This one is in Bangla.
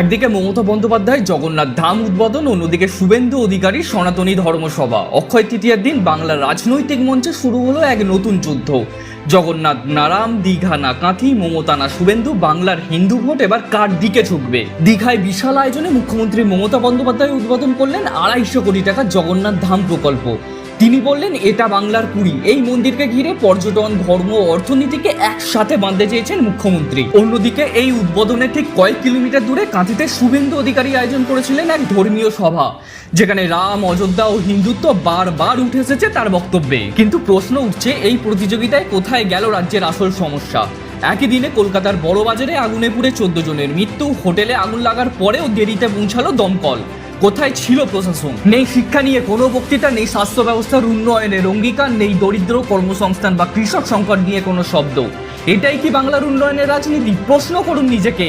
একদিকে মমতা বন্দ্যোপাধ্যায়, জগন্নাথ ধাম উদ্বোধন, অন্যদিকে শুভেন্দু অধিকারী, সনাতনী ধর্মসভা। অক্ষয় তৃতীয়ার দিন বাংলার রাজনৈতিক মঞ্চে শুরু হলো এক নতুন যুদ্ধ। জগন্নাথ নারাম, দীঘা না কাঁথি, মমতা না শুভেন্দু, বাংলার হিন্দু ভোট এবার কার দিকে ঝুঁকবে? দীঘায় বিশাল আয়োজনে মুখ্যমন্ত্রী মমতা বন্দ্যোপাধ্যায় উদ্বোধন করলেন আড়াইশো কোটি টাকা জগন্নাথ ধাম প্রকল্প। তিনি বললেন, এটা বাংলার পুরী এই মন্দিরকে ঘিরে পর্যটন, ধর্ম অর্থনীতিকে একসাথে বাঁধতে চেয়েছেন মুখ্যমন্ত্রী। অন্যদিকে এই উদ্বোধনের ঠিক কয়েক কিলোমিটার দূরে কাঁথিতে শুভেন্দু অধিকারী আয়োজন করেছিলেন এক ধর্মীয় সভা, যেখানে রাম, অযোধ্যা ও হিন্দুত্ব বারবার উঠে এসেছে তার বক্তব্যে। কিন্তু প্রশ্ন উঠছে, এই প্রতিযোগিতায় কোথায় গেল রাজ্যের আসল সমস্যা? একই দিনে কলকাতার বড় বাজারে আগুনে পুড়ে চোদ্দ জনের মৃত্যু, হোটেলে আগুন লাগার পরেও দেরিতে পৌঁছালো দমকল। কোথায় ছিল প্রশাসন? নেই শিক্ষা নিয়ে কোনো বক্তৃতা, নেই স্বাস্থ্য ব্যবস্থার উন্নয়নের অঙ্গীকার নেই দরিদ্র কর্মসংস্থান বা কৃষক সংকট নিয়ে কোনো শব্দ। এটাই কি বাংলার উন্নয়নের রাজনীতি? প্রশ্ন করুন নিজেকে।